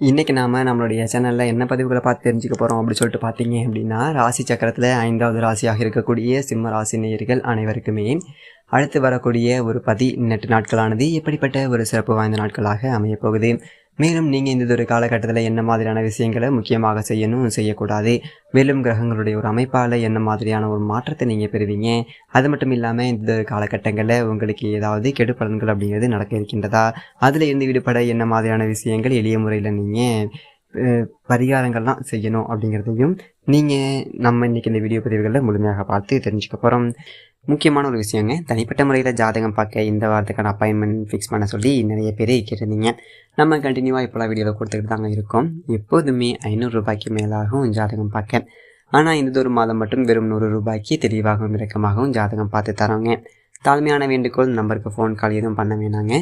இன்றைக்கி நாம் நம்மளுடைய சேனலில் என்ன பதிவுகளை பார்த்து தெரிஞ்சுக்க போகிறோம் அப்படின்னு சொல்லிட்டு பார்த்தீங்க அப்படின்னா ராசி சக்கரத்தில் ஐந்தாவது ராசியாக இருக்கக்கூடிய சிம்ம ராசி நேயர்கள் அனைவருக்குமே அடுத்து வரக்கூடிய ஒரு பதினெட்டு நாட்களானது எப்படிப்பட்ட ஒரு சிறப்பு வாய்ந்த நாட்களாக அமையப்போகுது. மேலும் நீங்கள் இந்த ஒரு காலகட்டத்தில் என்ன மாதிரியான விஷயங்களை முக்கியமாக செய்யணும் செய்யக்கூடாது மேலும் கிரகங்களுடைய ஒரு அமைப்பால் என்ன மாதிரியான ஒரு மாற்றத்தை நீங்கள் பெறுவீங்க அது மட்டும் இல்லாமல் இந்த ஒரு காலகட்டங்களில் உங்களுக்கு ஏதாவது கெடு பலன்கள் அப்படிங்கிறது நடக்க இருக்கின்றதா? அதில் இருந்து விடுபட என்ன மாதிரியான விஷயங்கள் எளிய முறையில் நீங்கள் பரிகாரங்கள்லாம் செய்யணும் அப்படிங்கிறதையும் நீங்கள் நம்ம இன்றைக்கி இந்த வீடியோ பதிவுகளில் முழுமையாக பார்த்து தெரிஞ்சுக்க போகிறோம் முக்கியமான ஒரு விஷயங்க. தனிப்பட்ட முறையில் ஜாதகம் பார்க்க இந்த வாரத்துக்கான அப்பாயின்மெண்ட் ஃபிக்ஸ் பண்ண சொல்லி நிறைய பேர் கேட்டிருந்தீங்க. நம்ம கண்டினியூவாக இப்போலாம் வீடியோவில் கொடுத்துக்கிட்டு தாங்க இருக்கோம். எப்போதுமே ஐநூறு ரூபாய்க்கு ஜாதகம் பார்க்க. ஆனால் இந்த ஒரு மாதம் மட்டும் வெறும் நூறு ரூபாய்க்கு தெளிவாகவும் இறக்கமாகவும் ஜாதகம் பார்த்து தரோங்க. தாழ்மையான வேண்டுகோள் நம்பருக்கு ஃபோன் கால் எதுவும் பண்ண வேணாங்க.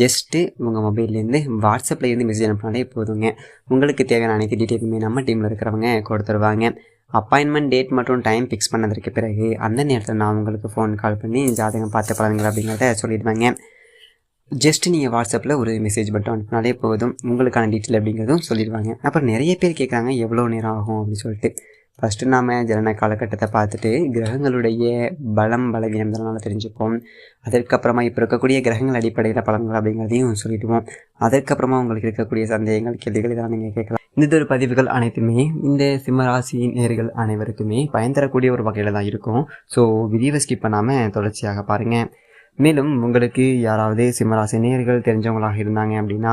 ஜஸ்ட்டு உங்கள் மொபைல்லேருந்து வாட்ஸ்அப்லேருந்து மெசேஜ் அனுப்பினாலே போதுங்க. உங்களுக்கு தேவையான அனைத்து டீட்டெயிலுமே நம்ம டீமில் இருக்கிறவங்க கொடுத்துருவாங்க. அப்பாயின்மெண்ட் டேட் மற்றும் டைம் ஃபிக்ஸ் பண்ணதற்கு பிறகு அந்த நேரத்தில் நான் உங்களுக்கு ஃபோன் கால் பண்ணி ஜாதகம் பார்த்து பலன்கள் அப்படிங்கிறத சொல்லிடுவாங்க. ஜஸ்ட் நீங்கள் வாட்ஸ்அப்பில் ஒரு மெசேஜ் மட்டும் அனுப்பினாலே போதும். உங்களுக்கான டீட்டெயில் அப்படிங்கிறதும் சொல்லிடுவாங்க. அப்புறம் நிறைய பேர் கேட்குறாங்க எவ்வளோ நேரம் ஆகும் அப்படின்னு சொல்லிட்டு. ஃபஸ்ட்டு நாம் ஜனன காலகட்டத்தை பார்த்துட்டு கிரகங்களுடைய பலம் பலவீனம்லாம் தெரிஞ்சுப்போம். அதற்கப்புறமா இப்போ இருக்கக்கூடிய கிரகங்கள் அடிப்படையில் பலன்கள் அப்படிங்கிறதையும் சொல்லிடுவோம். அதற்கப்புறமா உங்களுக்கு இருக்கக்கூடிய சந்தேகங்கள் கேள்விகள் இதெல்லாம் நீங்கள் கேட்கலாம். இந்த ஒரு பதிவுகள் அனைத்துமே இந்த சிம்மராசி நேர்கள் அனைவருக்குமே பயன் தரக்கூடிய ஒரு வகையில் தான் இருக்கும். ஸோ வீடியோவை ஸ்கிப் பண்ணாமல் தொடர்ச்சியாக பாருங்கள் மேலும் உங்களுக்கு யாராவது சிம்மராசி நேர்கள் தெரிஞ்சவங்களாக இருந்தாங்க அப்படின்னா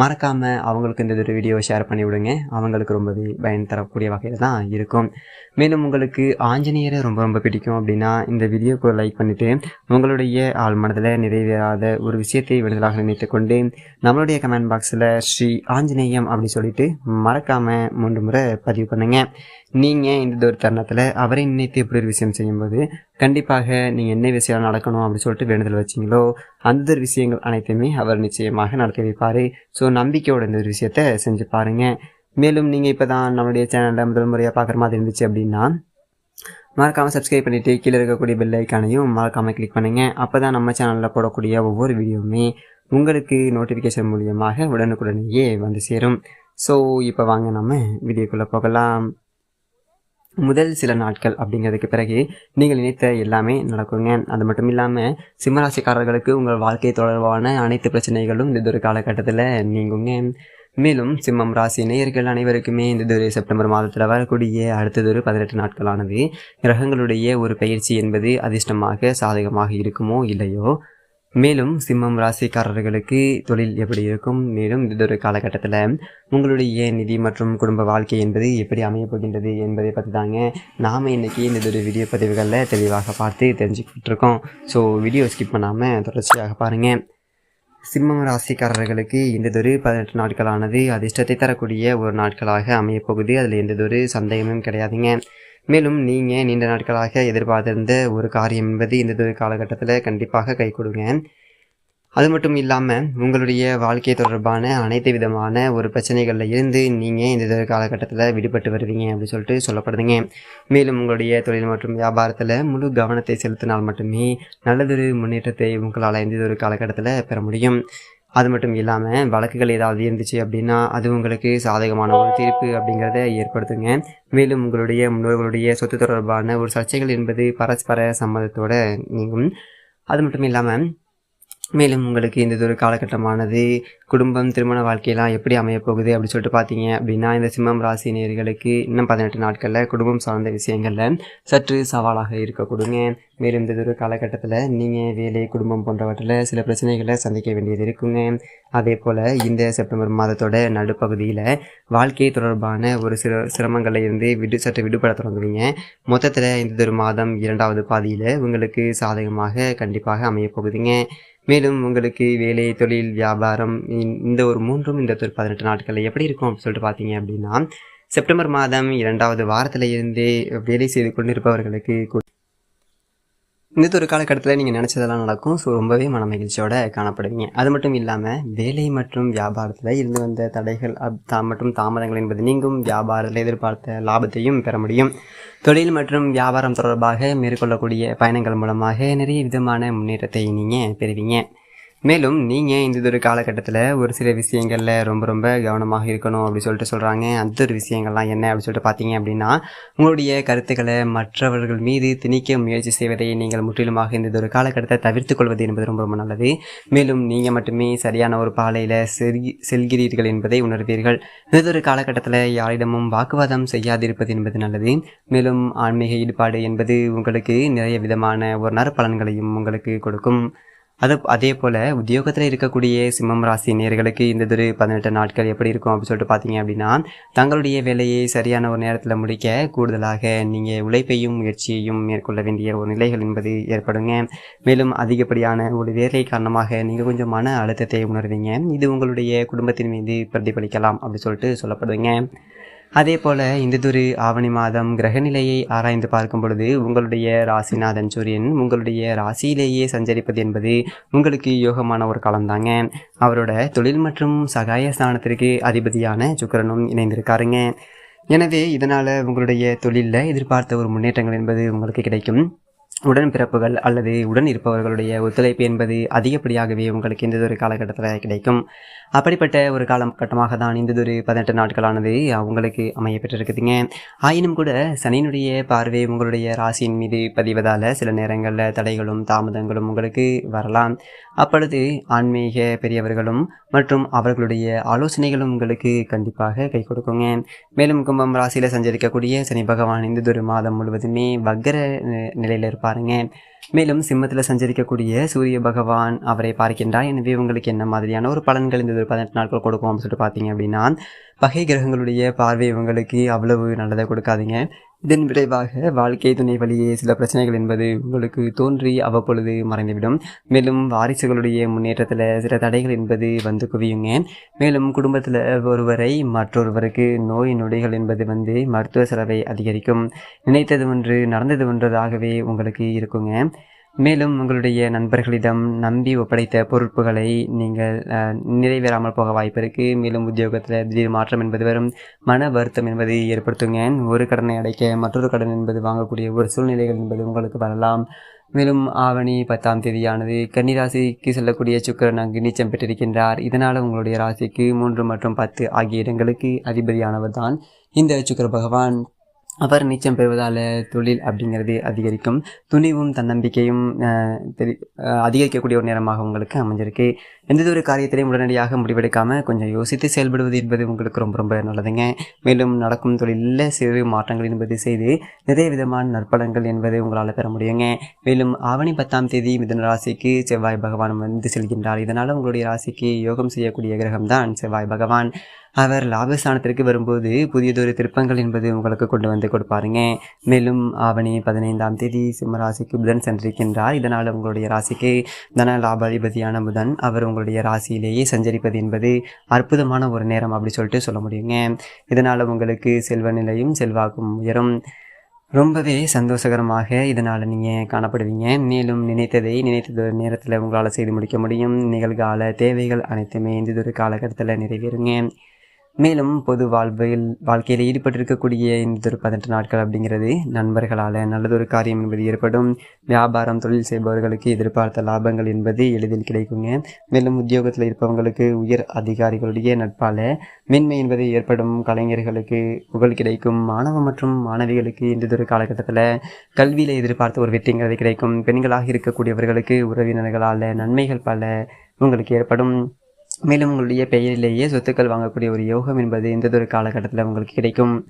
மறக்காமல் அவங்களுக்கு இந்த ஒரு வீடியோ ஷேர் பண்ணி விடுங்க. அவங்களுக்கு ரொம்பவே பயன் தரக்கூடிய வகையில் தான் இருக்கும். மேலும் உங்களுக்கு ஆஞ்சநேயரை ரொம்ப ரொம்ப பிடிக்கும் அப்படின்னா இந்த வீடியோக்கு லைக் பண்ணிவிட்டு உங்களுடைய ஆள் மனதில் நிறைவேறாத ஒரு விஷயத்தை விடுதலாக நினைத்து கொண்டு நம்மளுடைய கமெண்ட் பாக்ஸில் ஸ்ரீ ஆஞ்சநேயம் அப்படின்னு சொல்லிட்டு மறக்காமல் மூன்று முறை பதிவு பண்ணுங்கள் நீங்கள் இந்த ஒரு தருணத்தில் அவரை நினைத்து எப்படி ஒரு விஷயம் செய்யும்போது கண்டிப்பாக நீங்கள் என்ன விஷயம் நடக்கணும் அப்படின்னு சொல்லிட்டு வேண்டுதல் வச்சிங்களோ அந்த ஒரு விஷயங்கள் அனைத்தையுமே அவர் நிச்சயமாக நடத்தி வைப்பார். ஸோ நம்பிக்கையோட இந்த ஒரு விஷயத்த செஞ்சு பாருங்கள் மேலும் நீங்கள் இப்போ தான் நம்மளுடைய சேனலில் முதல் முறையாக பார்க்குற மாதிரி இருந்துச்சு அப்படின்னா மறக்காமல் சப்ஸ்கிரைப் பண்ணிவிட்டு கீழே இருக்கக்கூடிய பெல் ஐக்கானையும் மறக்காமல் கிளிக் பண்ணுங்கள் அப்போ தான் நம்ம சேனலில் போடக்கூடிய ஒவ்வொரு வீடியோவுமே உங்களுக்கு நோட்டிஃபிகேஷன் மூலியமாக உடனுக்குடனேயே வந்து சேரும். ஸோ இப்போ வாங்க நம்ம வீடியோக்குள்ளே போகலாம். முதல் சில நாட்கள் அப்படிங்கிறதுக்கு பிறகு நீங்கள் நினைத்த எல்லாமே நடக்குங்க. அது மட்டும் இல்லாமல் சிம்மராசிக்காரர்களுக்கு உங்கள் வாழ்க்கை தொடர்பான அனைத்து பிரச்சனைகளும் இந்த ஒரு காலகட்டத்தில் நீங்குங்க. மேலும் சிம்மம் ராசி நேயர்கள் அனைவருக்குமே இந்த ஒரு செப்டம்பர் மாதத்தில் வரக்கூடிய அடுத்ததொரு பதினெட்டு நாட்களானது. கிரகங்களுடைய ஒரு பயிற்சி என்பது அதிர்ஷ்டமாக சாதகமாக இருக்குமோ இல்லையோ? மேலும் சிம்மம் ராசிக்காரர்களுக்கு தொழில் எப்படி இருக்கும்? மேலும் இதொரு காலகட்டத்தில் உங்களுடைய நிதி மற்றும் குடும்ப வாழ்க்கை என்பது எப்படி அமையப்போகின்றது என்பதை பற்றி தாங்க நாம் இன்றைக்கி இந்த ஒரு வீடியோ பதிவுகளில் தெளிவாக பார்த்து தெரிஞ்சுக்கிட்டு இருக்கோம் ஸோ வீடியோ ஸ்கிப் பண்ணாமல் தொடர்ச்சியாக பாருங்கள் சிம்மம் ராசிக்காரர்களுக்கு இந்ததொரு பதினெட்டு நாட்களானது அதிர்ஷ்டத்தை தரக்கூடிய ஒரு நாட்களாக அமையப்போகுது அதில் எந்ததொரு சந்தேகமும் கிடையாதுங்க. மேலும் நீங்கள் நீண்ட நாட்களாக எதிர்பார்த்திருந்த ஒரு காரியம் என்பது இந்த ஒரு காலகட்டத்தில் கண்டிப்பாக கை கொடுங்க. அது மட்டும் இல்லாமல் உங்களுடைய வாழ்க்கை தொடர்பான அனைத்து விதமான ஒரு பிரச்சனைகளில் இருந்து நீங்கள் இந்த காலகட்டத்தில் விடுபட்டு வருவீங்க அப்படின்னு சொல்லிட்டு சொல்லப்படுதுங்க. மேலும் உங்களுடைய தொழில் மற்றும் வியாபாரத்தில் முழு கவனத்தை செலுத்தினால் மட்டுமே நல்லதொரு முன்னேற்றத்தை உங்களால் இந்த ஒரு காலகட்டத்தில் பெற முடியும். அது மட்டும் இல்லாமல் வழக்குகள் ஏதாவது இருந்துச்சு அப்படின்னா அது உங்களுக்கு சாதகமான ஒரு தீர்ப்பு அப்படிங்கிறத ஏற்படுத்துங்க. மேலும் உங்களுடைய முன்னோர்களுடைய சொத்து தொடர்பான ஒரு சர்ச்சைகள் என்பது பரஸ்பர சம்மதத்தோட நீங்கும். அது மட்டும் இல்லாமல் மேலும் உங்களுக்கு இந்த ஒரு காலகட்டமானது குடும்பம் திருமண வாழ்க்கையெல்லாம் எப்படி அமைய போகுது அப்படின்னு சொல்லிட்டு பார்த்தீங்க அப்படின்னா இந்த சிம்மம் ராசி நேர்களுக்கு இன்னும் பதினெட்டு நாட்களில் குடும்பம் சார்ந்த விஷயங்களில் சற்று சவாலாக இருக்கக்கூடுங்க மேலும் இந்த ஒரு காலகட்டத்தில் நீங்கள் வேலை குடும்பம் போன்றவற்றில் சில பிரச்சனைகளை சந்திக்க வேண்டியது இருக்குங்க. அதே போல் இந்த செப்டம்பர் மாதத்தோட நடுப்பகுதியில் வாழ்க்கை தொடர்பான ஒரு சில சிரமங்களில் இருந்து விடு சற்று விடுபட தொடங்குவீங்க. மொத்தத்தில் இந்த ஒரு மாதம் இரண்டாவது பாதியில் உங்களுக்கு சாதகமாக கண்டிப்பாக அமைய போகுதுங்க. மேலும் உங்களுக்கு வேலை தொழில் வியாபாரம் இந்த ஒரு மூன்றும் இந்த ஒரு பதினெட்டு நாட்களில் எப்படி இருக்கும் அப்படின்னு சொல்லிட்டு பார்த்தீங்க அப்படின்னா செப்டம்பர் மாதம் இரண்டாவது வாரத்தில் இருந்தே வேலை செய்து கொண்டிருப்பவர்களுக்கு இந்த ஒரு காலகட்டத்தில் நீங்கள் நினச்சதெல்லாம் நடக்கும். ஸோ ரொம்பவே மன மகிழ்ச்சியோட காணப்படுவீங்க. அது மட்டும் இல்லாமல் வேலை மற்றும் வியாபாரத்தில் இருந்து வந்த தடைகள் தா மற்றும் தாமதங்கள் என்பது நீங்கும். வியாபாரத்தில் எதிர்பார்த்த லாபத்தையும் பெற முடியும். தொழில் மற்றும் வியாபாரம் தொடர்பாக மேற்கொள்ளக்கூடிய பயணங்கள் மூலமாக நிறைய விதமான முன்னேற்றத்தை நீங்கள் பெறுவீங்க. மேலும் நீங்கள் இந்த ஒரு காலகட்டத்தில் ஒரு சில விஷயங்களில் ரொம்ப ரொம்ப கவனமாக இருக்கணும் அப்படி சொல்லிட்டு சொல்கிறாங்க அந்த ஒரு விஷயங்கள்லாம் என்ன அப்படி சொல்லிட்டு பார்த்தீங்க அப்படின்னா உங்களுடைய கருத்துக்களை மற்றவர்கள் மீது திணிக்க முயற்சி செய்வதை நீங்கள் முற்றிலுமாக இந்த ஒரு காலகட்டத்தை தவிர்த்து கொள்வது என்பது ரொம்ப ரொம்ப நல்லது. மேலும் நீங்கள் மட்டுமே சரியான ஒரு பாலையில் செல்கி செல்கிறீர்கள் என்பதை உணர்வீர்கள். இந்த ஒரு காலகட்டத்தில் யாரிடமும் வாக்குவாதம் செய்யாதிருப்பது என்பது நல்லது. மேலும் ஆன்மீக ஈடுபாடு என்பது உங்களுக்கு நிறைய விதமான ஒரு நற்பலன்களையும் உங்களுக்கு கொடுக்கும். அது அதே போல் உத்தியோகத்தில் இருக்கக்கூடிய சிம்மம் ராசி நேர்களுக்கு இந்த ஒரு பதினெட்டு நாட்கள் எப்படி இருக்கும் அப்படின்னு சொல்லிட்டு பார்த்தீங்க அப்படின்னா தங்களுடைய வேலையை சரியான ஒரு நேரத்தில் முடிக்க கூடுதலாக நீங்கள் உழைப்பையும் முயற்சியையும் மேற்கொள்ள வேண்டிய ஒரு நிலைகள் என்பது ஏற்படுங்க. மேலும் அதிகப்படியான ஒரு வேலை காரணமாக நீங்கள் கொஞ்சம் மன அழுத்தத்தை உணர்வீங்க. இது உங்களுடைய குடும்பத்தின் மீது பிரதிபலிக்கலாம் அப்படின்னு சொல்லிட்டு சொல்லப்படுங்க அதே போல் இந்ததொரு ஆவணி மாதம் கிரகநிலையை ஆராய்ந்து பார்க்கும் பொழுது உங்களுடைய ராசிநாதன் சூரியன் உங்களுடைய ராசியிலேயே சஞ்சரிப்பது என்பது உங்களுக்கு யோகமான ஒரு காலம்தாங்க. அவரோட தொழில் மற்றும் சகாய ஸ்தானத்திற்கு அதிபதியான சுக்கிரனும் இணைந்திருக்காருங்க. எனவே இதனால் உங்களுடைய தொழிலில் எதிர்பார்த்த ஒரு முன்னேற்றங்கள் என்பது உங்களுக்கு கிடைக்கும். உடன்பிறப்புகள் அல்லது உடன் இருப்பவர்களுடைய ஒத்துழைப்பு என்பது அதிகப்படியாகவே உங்களுக்கு இந்த ஒரு காலகட்டத்தில் கிடைக்கும். அப்படிப்பட்ட ஒரு காலகட்டமாக தான் இந்த ஒரு பதினெட்டு நாட்களானது அவங்களுக்கு அமைய பெற்றிருக்குதுங்க. ஆயினும் கூட சனியினுடைய பார்வை உங்களுடைய ராசியின் மீது பதிவதால் சில நேரங்களில் தடைகளும் தாமதங்களும் உங்களுக்கு வரலாம். அப்பொழுது ஆன்மீக பெரியவர்களும் மற்றும் அவர்களுடைய ஆலோசனைகளும் உங்களுக்கு கண்டிப்பாக கை கொடுக்குங்க. மேலும் கும்பம் ராசியில் சஞ்சரிக்கக்கூடிய சனி பகவான் இந்த ஒரு மாதம் முழுவதுமே வக்கர நிலையில் இருப்பார். பாருங்க. மேலும் சிம்மத்தில் சஞ்சரிக்கக்கூடிய சூரிய பகவான் அவரை பார்க்கின்றார். எனவே உங்களுக்கு என்ன மாதிரியான ஒரு பலன்கள் இந்த ஒரு பதினெட்டு நாட்கள் கொடுக்கும் அப்படின்னு சொல்லிட்டு பார்த்தீங்க அப்படின்னா பகை கிரகங்களுடைய பார்வை உங்களுக்கு அவ்வளவு நல்லதை கொடுக்காதீங்க. இதன் விளைவாக வாழ்க்கை துணை வழியே சில பிரச்சனைகள் என்பது உங்களுக்கு தோன்றி அவ்வப்பொழுது மறைந்துவிடும். மேலும் வாரிசுகளுடைய முன்னேற்றத்தில் சில தடைகள் என்பது வந்து குவியுங்க. மேலும் குடும்பத்தில் ஒருவரை மற்றொருவருக்கு நோய் நொடிகள் என்பது வந்து மருத்துவ செலவை அதிகரிக்கும். நினைத்தது ஒன்று நடந்தது ஒன்றதாகவே உங்களுக்கு இருக்குங்க. மேலும் உங்களுடைய நண்பர்களிடம் நம்பி ஒப்படைத்த பொறுப்புகளை நீங்கள் நிறைவேறாமல் போக வாய்ப்பு இருக்குது மேலும் உத்தியோகத்தில் திடீர் மாற்றம் என்பது வரும் மன வருத்தம் என்பது ஏற்படுத்துங்க. ஒரு கடனை அடைக்க மற்றொரு கடன் என்பது வாங்கக்கூடிய ஒரு சூழ்நிலைகள் என்பது உங்களுக்கு வரலாம். மேலும் ஆவணி பத்தாம் தேதியானது கன்னிராசிக்கு செல்லக்கூடிய சுக்கிரன் அங்கு நீச்சம் பெற்றிருக்கின்றார். இதனால் உங்களுடைய ராசிக்கு மூன்று மற்றும் பத்து ஆகிய இடங்களுக்கு அதிபதியானவர் தான். இந்த சுக்கிர பகவான் அவர் நீச்சம் பெறுவதால் தொழில் அப்படிங்கிறது அதிகரிக்கும். துணிவும் தன்னம்பிக்கையும் தெரி அதிகரிக்கக்கூடிய ஒரு நேரமாக உங்களுக்கு அமைஞ்சிருக்கு. எந்த ஒரு காரியத்திலையும் உடனடியாக முடிவெடுக்காமல் கொஞ்சம் யோசித்து செயல்படுவது என்பது உங்களுக்கு ரொம்ப ரொம்ப நல்லதுங்க. மேலும் நடக்கும் தொழிலில் சிறு மாற்றங்கள் என்பது செய்து நிறைய விதமான நற்பலன்கள் என்பது உங்களால் பெற முடியுங்க. மேலும் ஆவணி பத்தாம் தேதி மிதன ராசிக்கு செவ்வாய் பகவான் வந்து செல்கின்றார். இதனால் உங்களுடைய ராசிக்கு யோகம் செய்யக்கூடிய கிரகம்தான் செவ்வாய் பகவான். அவர் லாபஸ்தானத்திற்கு வரும்போது புதியதொரு திருப்பங்கள் என்பது உங்களுக்கு கொண்டு வந்து கொடுப்பாருங்க. மேலும் ஆவணி பதினைந்தாம் தேதி சிம்ம ராசிக்கு புதன் சென்றிருக்கின்றார். இதனால் உங்களுடைய ராசிக்கு தன லாபாதிபதியான புதன் அவர் உங்களுடைய ராசியிலேயே சஞ்சரிப்பது என்பது அற்புதமான ஒரு நேரம் அப்படி சொல்லிட்டு சொல்ல முடியுங்க. இதனால் உங்களுக்கு செல்வ நிலையும் செல்வாக்கும் உயரும். ரொம்பவே சந்தோஷகரமாக இதனால் நீங்கள் காணப்படுவீங்க. மேலும் நினைத்ததை நினைத்தது நேரத்தில் உங்களால் செய்து முடிக்க முடியும். நிகழ்கால தேவைகள் அனைத்துமே இந்த ஒரு காலகட்டத்தில் நிறைவேறுங்க. மேலும் பொது வாழ்வில் வாழ்க்கையில் ஈடுபட்டிருக்கக்கூடிய இந்த ஒரு பதினெட்டு நாட்கள் அப்படிங்கிறது நண்பர்களால் நல்லதொரு காரியம் என்பது ஏற்படும். வியாபாரம் தொழில் செய்பவர்களுக்கு எதிர்பார்த்த லாபங்கள் என்பது எளிதில் கிடைக்குங்க. மேலும் உத்தியோகத்தில் இருப்பவங்களுக்கு உயர் அதிகாரிகளுடைய நட்பால் மேன்மை என்பது ஏற்படும். கலைஞர்களுக்கு புகழ் கிடைக்கும். மாணவ மற்றும் மாணவிகளுக்கு இந்த ஒரு காலகட்டத்தில் கல்வியில் எதிர்பார்த்த ஒரு வெற்றிங்கிறது கிடைக்கும். பெண்களாக இருக்கக்கூடியவர்களுக்கு உறவினர்களால் நன்மைகள் பல உங்களுக்கு ஏற்படும். மேலும் உங்களுடைய பெயரிலேயே சொத்துக்கள் வாங்கக்கூடிய ஒரு யோகம் என்பது எந்ததொரு ஒரு காலகட்டத்தில் உங்களுக்கு கிடைக்கும்.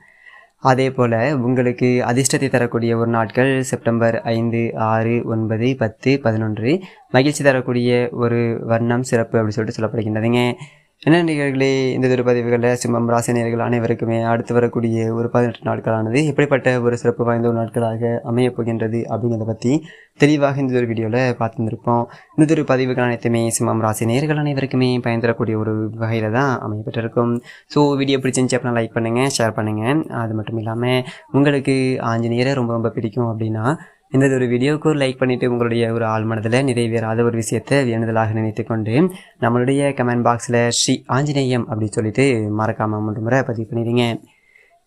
அதே போல் உங்களுக்கு அதிர்ஷ்டத்தை தரக்கூடிய ஒரு நாட்கள் செப்டம்பர் ஐந்து ஆறு ஒன்பது பத்து பதினொன்று மகிழ்ச்சி தரக்கூடிய ஒரு வர்ணம் சிறப்பு அப்படின்னு சொல்லிட்டு சொல்லப்படுகின்றதுங்க. என்ன நிகழ்களே இந்த ஒரு பதிவுகளில் சிம்மம் ராசினியர்கள் அனைவருக்குமே அடுத்து வரக்கூடிய ஒரு பதினெட்டு நாட்களானது எப்படிப்பட்ட ஒரு சிறப்பு வாய்ந்த ஒரு நாட்களாக அமையப் போகின்றது அப்படிங்கிறத பற்றி தெளிவாக இந்த ஒரு வீடியோவில் பார்த்துருப்போம் இந்த ஒரு பதிவுகள் அனைத்துமே சிம்மம் ராசி நேர்கள் அனைவருக்குமே பயன் தரக்கூடிய ஒரு வகையில் தான் அமையப்பட்டிருக்கும் ஸோ வீடியோ பிடிச்சிருந்துச்சு அப்படின்னா லைக் பண்ணுங்கள் ஷேர் பண்ணுங்கள் அது மட்டும் இல்லாமல் உங்களுக்கு ஆஞ்சநேயரை ரொம்ப ரொம்ப பிடிக்கும் அப்படின்னா இந்த ஒரு வீடியோவுக்கு ஒரு லைக் பண்ணிவிட்டு உங்களுடைய ஒரு ஆள் மனதில் நிறைவேறாத ஒரு விஷயத்தை வேண்டுதலாக நினைத்து கொண்டு நம்மளுடைய கமெண்ட் பாக்ஸில் ஸ்ரீ ஆஞ்சநேயம் அப்படின்னு சொல்லிட்டு மறக்காமல் மூன்று முறை பதிவு பண்ணிடுங்க.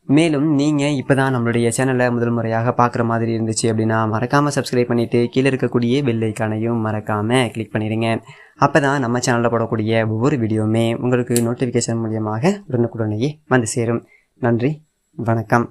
மேலும் நீங்கள் இப்போ தான் நம்மளுடைய சேனலை முதல் முறையாக பார்க்குற மாதிரி இருந்துச்சு அப்படின்னா மறக்காமல் சப்ஸ்கிரைப் பண்ணிவிட்டு கீழே இருக்கக்கூடிய பெல் மறக்காமல் கிளிக் பண்ணிடுங்க. அப்போ தான் நம்ம சேனலில் போடக்கூடிய ஒவ்வொரு வீடியோவுமே உங்களுக்கு நோட்டிஃபிகேஷன் மூலியமாக உடனுக்குடனேயே வந்து சேரும். நன்றி வணக்கம்.